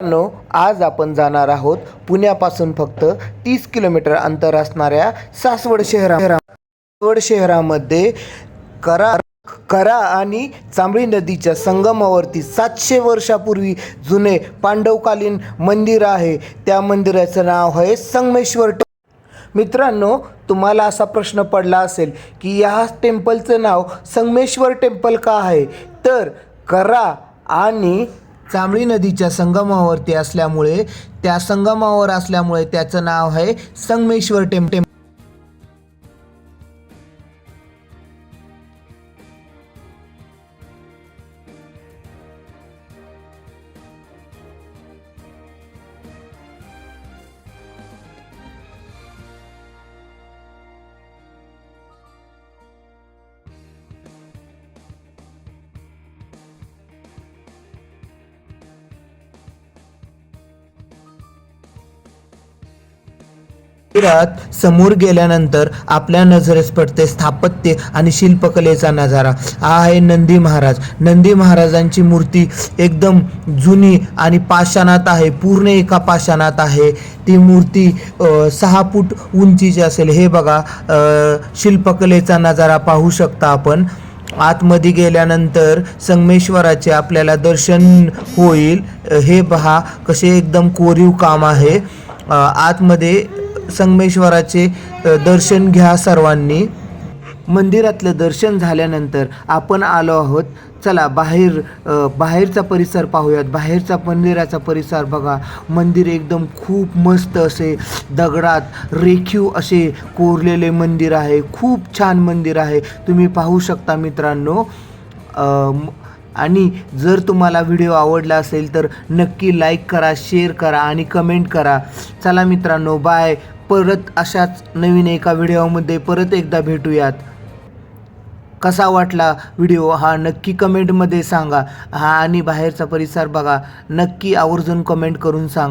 मित्रांनो आज आपण जाणार आहोत पुण्यापासून फक्त तीस किलोमीटर अंतर असणाऱ्या सासवड शहरा सासवड शहरामध्ये करा करा आणि चांबळी नदीच्या संगमावरती सातशे वर्षापूर्वी जुने पांडवकालीन मंदिर आहे. त्या मंदिराचं नाव आहे संगमेश्वर मित्रांनो तुम्हाला असा प्रश्न पडला असेल की या टेम्पलचं नाव संगमेश्वर टेम्पल का आहे? तर करा आणि चांबळी नदीच्या संगमावरती असल्यामुळे त्या संगमावर असल्यामुळे त्याचं नाव आहे संगमेश्वर टेम मंदिरात समोर गेल्यानंतर आपल्या नजरेस पडते स्थापत्य आणि शिल्पकलेचा नजारा. हा आहे नंदी महाराज. नंदी महाराजांची मूर्ती एकदम जुनी आणि पाषाणात आहे पूर्ण एका पाषाणात आहे. ती मूर्ती सहा फूट उंचीची असेल. हे बघा शिल्पकलेचा नजारा पाहू शकता आपण. आतमध्ये गेल्यानंतर संगमेश्वराचे आपल्याला दर्शन होईल. हे पहा कसे एकदम कोरीव काम आहे. आतमध्ये संगमेश्वराचे दर्शन घ्या सर्वांनी. मंदिरातलं दर्शन झाल्यानंतर आपण आलो आहोत. चला बाहेर बाहेरचा परिसर पाहूयात. बाहेरचा मंदिराचा परिसर बघा. मंदिर एकदम खूप मस्त असे दगडात रेखीव असे कोरलेले मंदिर आहे. खूप छान मंदिर आहे. तुम्ही पाहू शकता मित्रांनो. आणि जर तुम्हाला व्हिडिओ आवडला असेल तर नक्की लाईक करा शेअर करा आणि कमेंट करा. चला मित्रांनो बाय. परत अशाच नवीन एका व्हिडिओमध्ये परत एकदा भेटूयात. कसा वाटला व्हिडिओ हा नक्की कमेंटमध्ये सांगा. हा आणि बाहेरचा परिसर बघा. नक्की आवर्जून कमेंट करून सांगा.